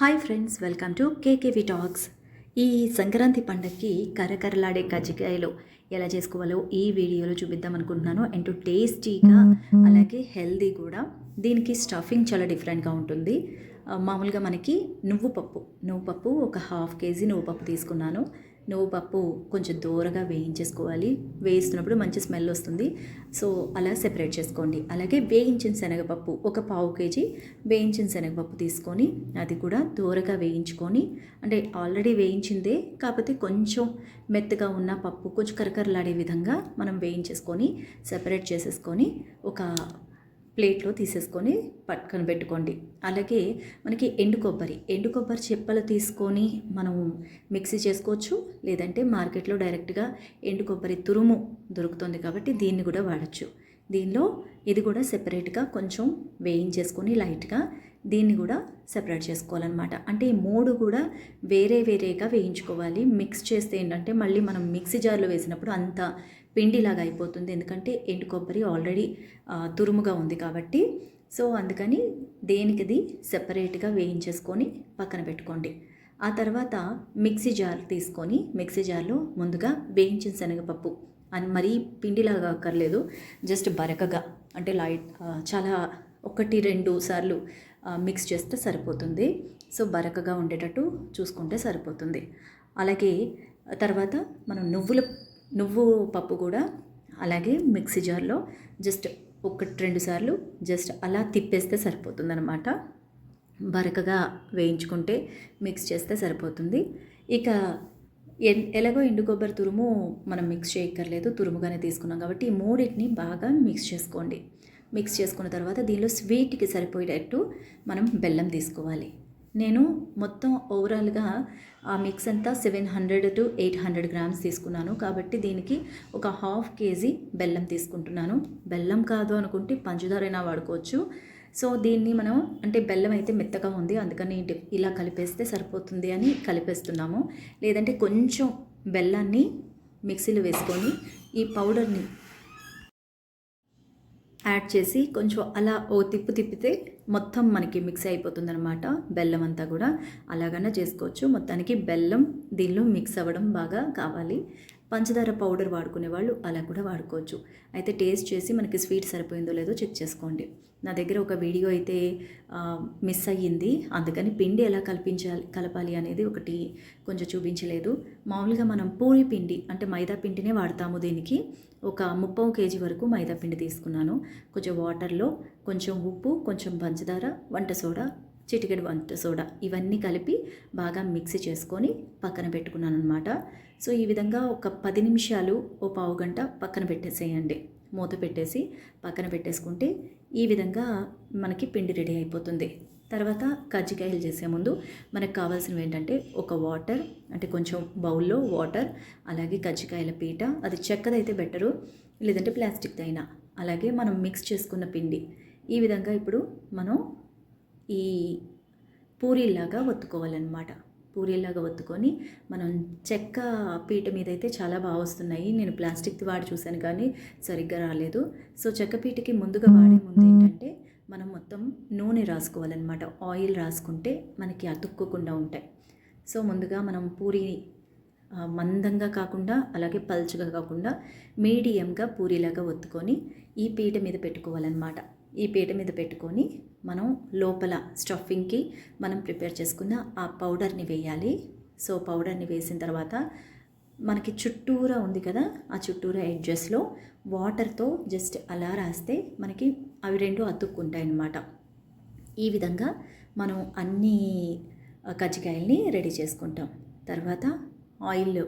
Hi friends welcome to KKV talks. ఈ సంక్రాంతి పండగకి కరకరలాడే కజ్జికాయలు ఎలా చేసుకోవాలో ఈ వీడియోలో చూపిద్దాం అనుకుంటున్నాను. అండ్ టేస్టీగా అలాగే హెల్దీ కూడా. దీనికి స్టఫింగ్ చాలా డిఫరెంట్గా ఉంటుంది. మామూలుగా మనకి నువ్వు పప్పు నువ్వు పప్పు ఒక హాఫ్ కేజీ నువ్వు పప్పు తీసుకున్నాను. నువ్వు పప్పు కొంచెం దూరగా వేయించేసుకోవాలి. వేయిస్తున్నప్పుడు మంచి స్మెల్ వస్తుంది. సో అలా సెపరేట్ చేసుకోండి. అలాగే వేయించిన శనగపప్పు ఒక పావు కేజీ వేయించిన శనగపప్పు తీసుకొని అది కూడా దూరగా వేయించుకొని అంటే ఆల్రెడీ వేయించిందే కాకపోతే కొంచెం మెత్తగా ఉన్న పప్పు కొంచెం కరకరలాడే విధంగా మనం వేయించేసుకొని సెపరేట్ చేసేసుకొని ఒక ప్లేట్లో తీసేసుకొని పట్టుకొని పెట్టుకోండి. అలాగే మనకి ఎండు కొబ్బరి ఎండు కొబ్బరి చెప్పలు తీసుకొని మనం మిక్సీ చేసుకోవచ్చు. లేదంటే మార్కెట్లో డైరెక్ట్గా ఎండు కొబ్బరి తురుము దొరుకుతుంది కాబట్టి దీన్ని కూడా వాడచ్చు. దీనిలో ఇది కూడా సెపరేట్గా కొంచెం వేయించేసుకొని లైట్గా దీన్ని కూడా సెపరేట్ చేసుకోవాలన్నమాట. అంటే ఈ మూడు కూడా వేరే వేరేగా వేయించుకోవాలి. మిక్స్ చేస్తే ఏంటంటే మళ్ళీ మనం మిక్సీ జార్లో వేసినప్పుడు అంత పిండిలాగా అయిపోతుంది. ఎందుకంటే ఎండు కొబ్బరి ఆల్రెడీ తురుముగా ఉంది కాబట్టి. సో అందుకని దేనికిది సెపరేట్గా వేయించేసుకొని పక్కన పెట్టుకోండి. ఆ తర్వాత మిక్సీ జార్ తీసుకొని మిక్సీ జార్లో ముందుగా వేయించిన శనగపప్పు అని మరీ పిండిలాగా అక్కర్లేదు. జస్ట్ బరకగా అంటే లైట్ చాలా ఒకటి రెండు సార్లు మిక్స్ చేస్తే సరిపోతుంది. సో బరకగా ఉండేటట్టు చూసుకుంటే సరిపోతుంది. అలాగే తర్వాత మనం నువ్వుల నువ్వు పప్పు కూడా అలాగే మిక్సీ జార్లో జస్ట్ ఒకటి రెండు సార్లు జస్ట్ అలా తిప్పేస్తే సరిపోతుంది అనమాట బరకగా వేయించుకుంటే మిక్స్ చేస్తే సరిపోతుంది. ఇక ఎలాగో ఎండు కొబ్బరి తురుము మనం మిక్స్ చేయక్కర్లేదు తురుముగానే తీసుకున్నాం కాబట్టి ఈ మూడింటిని బాగా మిక్స్ చేసుకోండి. మిక్స్ చేసుకున్న తర్వాత దీనిలో స్వీట్కి సరిపోయేటట్టు మనం బెల్లం తీసుకోవాలి. నేను మొత్తం ఓవరాల్గా ఆ మిక్స్ అంతా seven hundred to eight hundred grams తీసుకున్నాను కాబట్టి దీనికి ఒక హాఫ్ కేజీ బెల్లం తీసుకుంటున్నాను. బెల్లం కాదు అనుకుంటే పంచదారైనా వాడుకోవచ్చు. సో దీన్ని మనం అంటే బెల్లం అయితే మెత్తగా ఉంది అందుకని ఇలా కలిపేస్తే సరిపోతుంది అని కలిపేస్తున్నాము. లేదంటే కొంచెం బెల్లాన్ని మిక్సీలో వేసుకొని ఈ పౌడర్ని యాడ్ చేసి కొంచెం అలా ఓ తిప్పు తిప్పితే మొత్తం మనకి మిక్స్ అయిపోతుంది అనమాట బెల్లం అంతా కూడా. అలాగనే చేసుకోవచ్చు. మొత్తానికి బెల్లం దీనిలో మిక్స్ అవ్వడం బాగా కావాలి. పంచదార పౌడర్ వాడుకునే వాళ్ళు అలా కూడా వాడుకోవచ్చు. అయితే టేస్ట్ చేసి మనకి స్వీట్ సరిపోయిందో లేదో చెక్ చేసుకోండి. నా దగ్గర ఒక వీడియో అయితే మిస్ అయ్యింది. అందుకని పిండి ఎలా కల్పించాలి కలపాలి అనేది ఒకటి కొంచెం చూపించలేదు. మామూలుగా మనం పూరి పిండి అంటే మైదా పిండినే వాడతాము దీనికి. ఒక ముప్పై కేజీ వరకు మైదా పిండి తీసుకున్నాను. కొంచెం వాటర్లో కొంచెం ఉప్పు కొంచెం పంచదార వంట సోడా చిటికెడు వంట సోడా ఇవన్నీ కలిపి బాగా మిక్సీ చేసుకొని పక్కన పెట్టుకున్నాను అనమాట సో ఈ విధంగా ఒక పది నిమిషాలు ఓ పావు గంట పక్కన పెట్టేసేయండి. మూత పెట్టేసి పక్కన పెట్టేసుకుంటే ఈ విధంగా మనకి పిండి రెడీ అయిపోతుంది. తర్వాత కజ్జికాయలు చేసే ముందు మనకు కావాల్సినవి ఏంటంటే ఒక వాటర్ అంటే కొంచెం బౌల్లో వాటర్ అలాగే కజ్జికాయల పీట అది చెక్కదైతే బెటరు లేదంటే ప్లాస్టిక్ది అయినా అలాగే మనం మిక్స్ చేసుకున్న పిండి. ఈ విధంగా ఇప్పుడు మనం ఈ పూరీలాగా ఒత్తుకోవాలన్నమాట. పూరీలాగా ఒత్తుకొని మనం చెక్క పీట మీద అయితే చాలా బాగా వస్తున్నాయి. నేను ప్లాస్టిక్ది వాడి చూశాను కానీ సరిగ్గా రాలేదు. సో చెక్క పీటకి ముందుగా వాడే ముందు ఏంటంటే మనం మొత్తం నూనె రాసుకోవాలన్నమాట. ఆయిల్ రాసుకుంటే మనకి అతుక్కోకుండా ఉంటాయి. సో ముందుగా మనం పూరి మందంగా కాకుండా అలాగే పల్చగా కాకుండా మీడియంగా పూరీలాగా ఒత్తుకొని ఈ పీట మీద పెట్టుకోవాలన్నమాట. ఈ పీట మీద పెట్టుకొని మనం లోపల స్టఫింగ్కి మనం ప్రిపేర్ చేసుకున్న ఆ పౌడర్ని వేయాలి. సో పౌడర్ని వేసిన తర్వాత మనకి చుట్టూరా ఉంది కదా ఆ చుట్టూరా ఎడ్జెస్లో వాటర్తో జస్ట్ అలా రాస్తే మనకి అవి రెండు అతుక్కుంటాయి అన్నమాట ఈ విధంగా మనం అన్ని కజ్జికాయల్ని రెడీ చేసుకుంటాం. తర్వాత ఆయిల్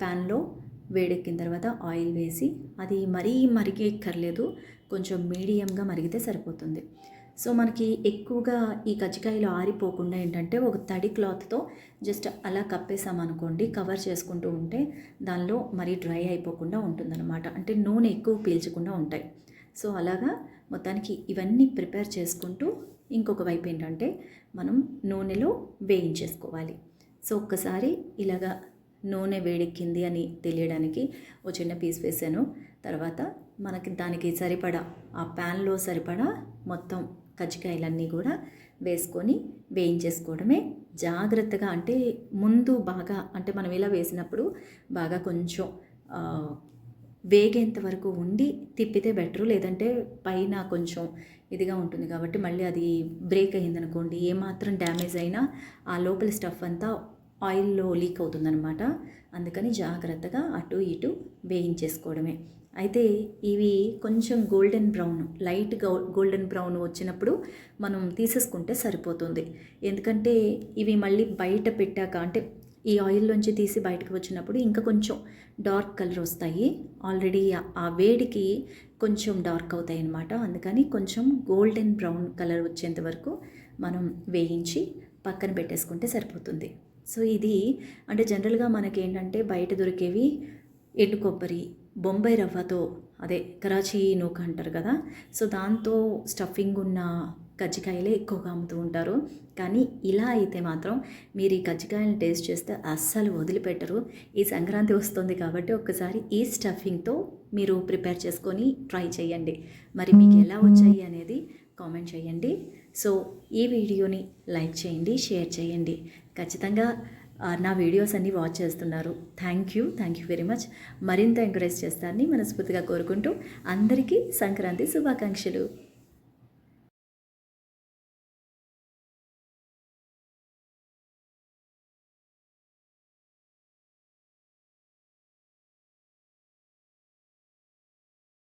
ప్యాన్లో వేడెక్కిన తర్వాత ఆయిల్ వేసి అది మరీ మరిగెక్కర్లేదు కొంచెం మీడియంగా మరిగితే సరిపోతుంది. సో మనకి ఎక్కువగా ఈ కజ్జికాయలు ఆరిపోకుండా ఏంటంటే ఒక తడి క్లాత్తో జస్ట్ అలా కప్పేసామనుకోండి కవర్ చేసుకుంటూ ఉంటే దానిలో మరీ డ్రై అయిపోకుండా ఉంటుందన్నమాట. అంటే నూనె ఎక్కువ పీల్చకుండా ఉంటాయి. సో అలాగా మొత్తానికి ఇవన్నీ ప్రిపేర్ చేసుకుంటూ ఇంకొక వైపు ఏంటంటే మనం నూనెలో వేయించేసుకోవాలి. సో ఒక్కసారి ఇలాగా నూనె వేడెక్కింది అని తెలియడానికి ఓ చిన్న పీస్ వేసాను. తర్వాత మనకి దానికి సరిపడా ఆ ప్యాన్లో సరిపడా మొత్తం కజ్జికాయలన్నీ కూడా వేసుకొని వేయించేసుకోవడమే జాగ్రత్తగా అంటే ముందు బాగా అంటే మనం ఇలా వేసినప్పుడు బాగా కొంచెం వేగేంత వరకు ఉండి తిప్పితే బెటరు. లేదంటే పైన కొంచెం ఇదిగా ఉంటుంది కాబట్టి మళ్ళీ అది బ్రేక్ అయ్యిందనుకోండి ఏమాత్రం డ్యామేజ్ అయినా ఆ లోపల స్టఫ్ అంతా ఆయిల్లో లీక్ అవుతుందన్నమాట. అందుకని జాగ్రత్తగా అటు ఇటు వేయించేసుకోవడమే. అయితే ఇవి కొంచెం golden brown light golden brown వచ్చినప్పుడు మనం తీసేసుకుంటే సరిపోతుంది. ఎందుకంటే ఇవి మళ్ళీ బయట పెట్టాక అంటే ఈ ఆయిల్లోంచి తీసి బయటకు వచ్చినప్పుడు ఇంకా కొంచెం డార్క్ కలర్ వస్తాయి. ఆల్రెడీ ఆ- ఆ వేడికి కొంచెం డార్క్ అవుతాయి అన్నమాట అందుకని కొంచెం గోల్డెన్ బ్రౌన్ కలర్ వచ్చేంత వరకు మనం వేయించి పక్కన పెట్టేసుకుంటే సరిపోతుంది. సో ఇది అంటే జనరల్గా మనకి ఏంటంటే బయట దొరికేవి ఎండు కొబ్బరి బొంబాయి రవ్వతో అదే కరాచీ నూక అంటారు కదా సో దాంతో స్టఫింగ్ ఉన్న కజ్జికాయలే ఎక్కువగా అమ్ముతూ ఉంటారు. కానీ ఇలా అయితే మాత్రం మీరు ఈ కజ్జికాయలను టేస్ట్ చేస్తే అస్సలు వదిలిపెట్టరు. ఈ సంక్రాంతి వస్తుంది కాబట్టి ఒక్కసారి ఈ స్టఫింగ్తో మీరు ప్రిపేర్ చేసుకొని ట్రై చేయండి. మరి మీకు ఎలా వచ్చాయి అనేది కామెంట్ చేయండి. సో ఈ వీడియోని లైక్ చేయండి షేర్ చేయండి. ఖచ్చితంగా నా వీడియోస్ అన్నీ వాచ్ చేస్తున్నారు. Thank you thank you very much మరింత ఎంకరేజ్ చేస్తారని మనస్ఫూర్తిగా కోరుకుంటూ అందరికీ సంక్రాంతి శుభాకాంక్షలు.